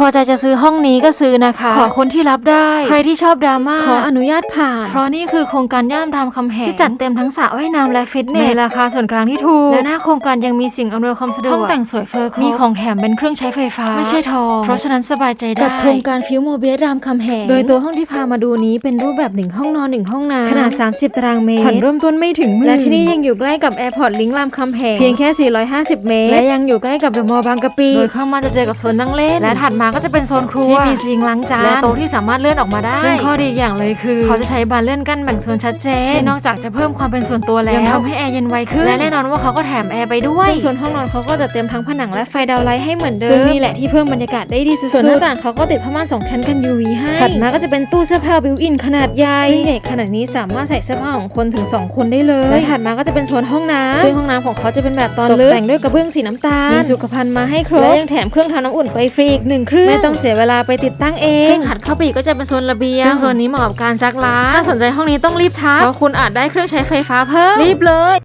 พอใจจะซื้อห้องนี้ก็ซื้อนะคะ ขอคนที่รับได้ ใครที่ชอบดราม่าขออนุญาตผ่าน เพราะนี่คือโครงการย่านรามคำแหงที่จัดเต็มทั้งสระว่ายน้ำและฟิตเนสในราคาส่วนกลางที่ถูกและหน้าโครงการยังมีสิ่งอำนวยความสะดวกห้องแต่งสวยเฟอร์มีของแถมเป็นเครื่องใช้ไฟฟ้า ไม่ใช่ทองเพราะฉะนั้นสบายใจได้กับโครงการฟิวโมเบสรามคำแหงโดยตัวห้องที่พามาดูนี้เป็นรูปแบบหนึ่งห้องนอนหนึ่งห้องน้ำขนาด 30 ตารางเมตรผ่อนเริ่มต้นไม่ถึงหมื่นและที่นี่ยังอยู่ใกล้กับแอร์พอร์ตลิงก์รามคำแหงเพียงแค่ 450 เมตรและยังอยู่ใกล้กับเดอะมอลล์บางกะปิโดยเข้ามาจะเจอกับโซนนั่งเล่นและถัดมาก็จะเป็นโซนครัวที่มีซิงค์ล้างจานและโต๊ะที่สามารถเลื่อนออกมาได้ซึ่งข้อดีอย่างเลยคือ เขาจะใช้บานเลื่อนกั้นแบ่งโซนชัดเจนที่นอกจากจะเพิ่มความเป็นส่วนตัวแล้วยังทำให้แอร์เย็นไวขึ้นและแน่นอนว่าเขาก็แถมแอร์ไปด้วยซึ่งส่วนห้องนอนเขาก็จะเต็มทั้งผนังและไฟดาวไลท์ให้เหมือนเดิมซึ่งนี่แหละที่เพิ่มบรรยากาศได้ดีสุดๆส่วนหน้าต่างเขาก็ติดผ้าม่านสองชั้นกัน UV ให้ถัดมาก็จะเป็นตู้เสื้อผ้าบิวอินขนาดใหญ่ซึ่งใหญ่ขนาดนี้สามารถใส่เสื้อผ้าของคนถึง 2 คนได้เลยและถัดมาก็จะเป็นโซนห้องน้ำซึ่งห้องน้ำของเขาจะเป็นแบบตอนลึกแต่งด้วยกระเบื้องสีน้ำตาลมีสุขภัณฑ์มาให้ครบและยังแถมเครื่องทำน้ำอุ่นไปฟรีอีกหนึ่งเครื่องไม่ต้องเสียเวลาไปติดตั้งเองซึ่งถัดเข้าไปอีกก็จะเป็นโซนระเบียงซึ่งโซนนี้เหมาะกับการซักล้างถ้าสนใจห้องนี้ต้องรีบทักเพราะคุณอาจได้เครื่องใช้ไฟฟ้าเพิ่มรีบเลย